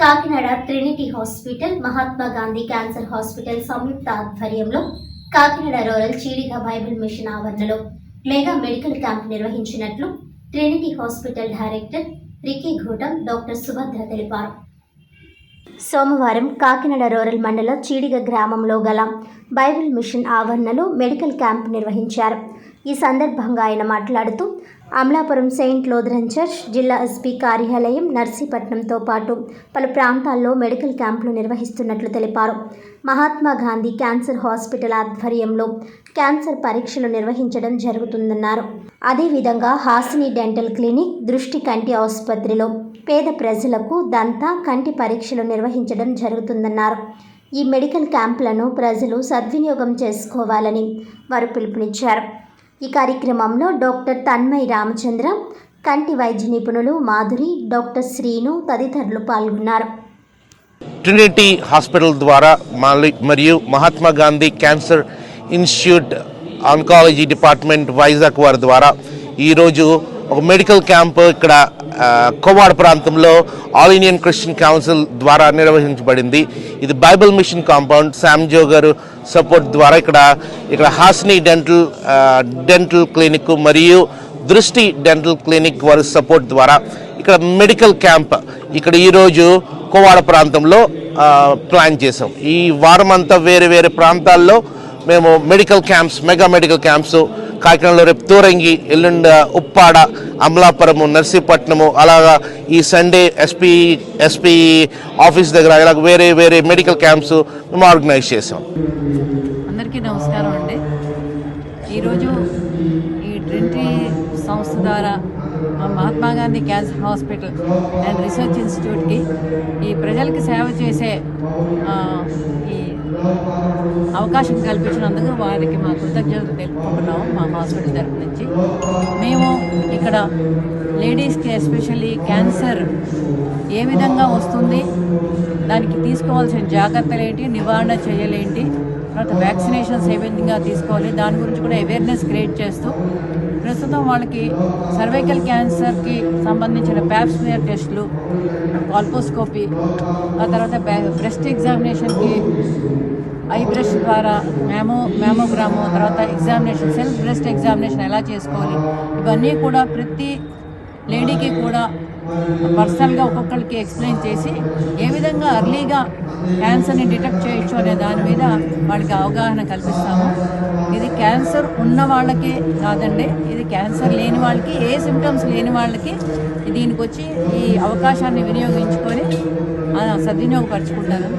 Kakinada Trinity hospital Mahatma Gandhi cancer hospital సంయుక్త ఆధ్వర్యంలో Kakinada rural Cheediga Bible mission ఆవరణలో mega medical camp నిర్వహించినట్లు Trinity hospital director Ricky ఘూటం doctor Subhadra తెలిపారు. సోమవారం Kakinada rural మండలం చీడిగ గ్రామంలో గల బైబిల్ మిషన్ ఆవరణలో మెడికల్ క్యాంప్ నిర్వహించారు. ఈ సందర్భంగా ఆయన మాట్లాడుతూ అమలాపురం సెయింట్ లోథరన్ చర్చ్ జిల్లా ఎస్పీ కార్యాలయం నర్సీపట్నంతో పాటు పలు ప్రాంతాల్లో మెడికల్ క్యాంపులు నిర్వహిస్తున్నట్లు తెలిపారు. మహాత్మా గాంధీ క్యాన్సర్ హాస్పిటల్ ఆధ్వర్యంలో క్యాన్సర్ పరీక్షలు నిర్వహించడం జరుగుతుందన్నారు. అదేవిధంగా హాసిని డెంటల్ క్లినిక్ దృష్టి కంటి ఆసుపత్రిలో పేద ప్రజలకు దంత కంటి పరీక్షలు నిర్వహించడం జరుగుతుందన్నారు. ఈ మెడికల్ క్యాంపులను ప్రజలు సద్వినియోగం చేసుకోవాలని వారు పిలుపునిచ్చారు. ఈ కార్యక్రమంలో డాక్టర్ తన్మయ్ రామచంద్ర కంటి వైద్య నిపుణులు మాధురి డాక్టర్ శ్రీను తదితరులు పాల్గొన్నారు. ట్రినిటీ హాస్పిటల్ ద్వారా మరియు Mahatma Gandhi cancer institute oncology department Vizag వారి ద్వారా ఈరోజు ఒక మెడికల్ క్యాంప్ ఇక్కడ కోవాడ ప్రాంతంలో ఆల్ ఇండియన్ క్రిస్టియన్ కౌన్సిల్ ద్వారా నిర్వహించబడింది. ఇది బైబిల్ మిషన్ కాంపౌండ్. శామ్జో గారు సపోర్ట్ ద్వారా ఇక్కడ ఇక్కడ హాస్ని డెంటల్ డెంటల్ క్లినిక్ మరియు దృష్టి డెంటల్ క్లినిక్ వారి సపోర్ట్ ద్వారా ఇక్కడ మెడికల్ క్యాంప్ ఇక్కడ ఈరోజు కోవాడ ప్రాంతంలో ప్లాన్ చేసాం ఈ వారం అంతా వేరే వేరే ప్రాంతాల్లో మేము medical camps mega medical camps కాకినాడలో రేపు తూరంగి ఎల్లుండ ఉప్పాడ అమలాపురము నర్సీపట్నము అలాగా ఈ సండే ఎస్పీ ఎస్పీ ఆఫీస్ దగ్గర ఇలా వేరే వేరే మెడికల్ క్యాంప్స్ మేము ఆర్గనైజ్ చేసాం అందరికీ నమస్కారం అండి. ఈరోజు ఈ ట్వంటీ సంస్థ ద్వారా మా Mahatma Gandhi cancer hospital and research ఇన్స్టిట్యూట్కి ఈ ప్రజలకి సేవ చేసే ఈ అవకాశం కల్పించినందుకు వారికి మా కృతజ్ఞతలు తెలుపుకుంటున్నాము మా హాస్పిటల్ తరపు నుంచి. మేము ఇక్కడ లేడీస్కి ఎస్పెషల్లీ క్యాన్సర్ ఏ విధంగా వస్తుంది దానికి తీసుకోవాల్సిన జాగ్రత్తలు ఏంటి నివారణ చేయలేంటి తర్వాత వ్యాక్సినేషన్స్ ఏ విధంగా తీసుకోవాలి దాని గురించి కూడా అవేర్నెస్ క్రియేట్ చేస్తూ ప్రస్తుతం వాళ్ళకి సర్వైకల్ క్యాన్సర్కి సంబంధించిన ప్యాప్స్మియర్ టెస్టులు కాల్పోస్కోపీ ఆ తర్వాత బ్రెస్ట్ ఎగ్జామినేషన్కి ఐ బ్రష్ ద్వారా మ్యామో మ్యామోగ్రాము తర్వాత ఎగ్జామినేషన్ సెల్ఫ్ బ్రెస్ట్ ఎగ్జామినేషన్ ఎలా చేసుకోవాలి? ఇవన్నీ కూడా ప్రతి లేడీకి కూడా పర్సనల్గా ఒక్కొక్కరికి ఎక్స్ప్లెయిన్ చేసి ఏ విధంగా అర్లీగా క్యాన్సర్ని డిటెక్ట్ చేయొచ్చు అనే దాని మీద వాళ్ళకి అవగాహన కల్పిస్తాము. ఇది క్యాన్సర్ ఉన్న వాళ్ళకే కాదండి ఇది క్యాన్సర్ లేని వాళ్ళకి ఏ సిమ్టమ్స్ లేని వాళ్ళకి దీనికి వచ్చి ఈ అవకాశాన్ని వినియోగించుకొని సద్వినియోగపరచుకుంటారని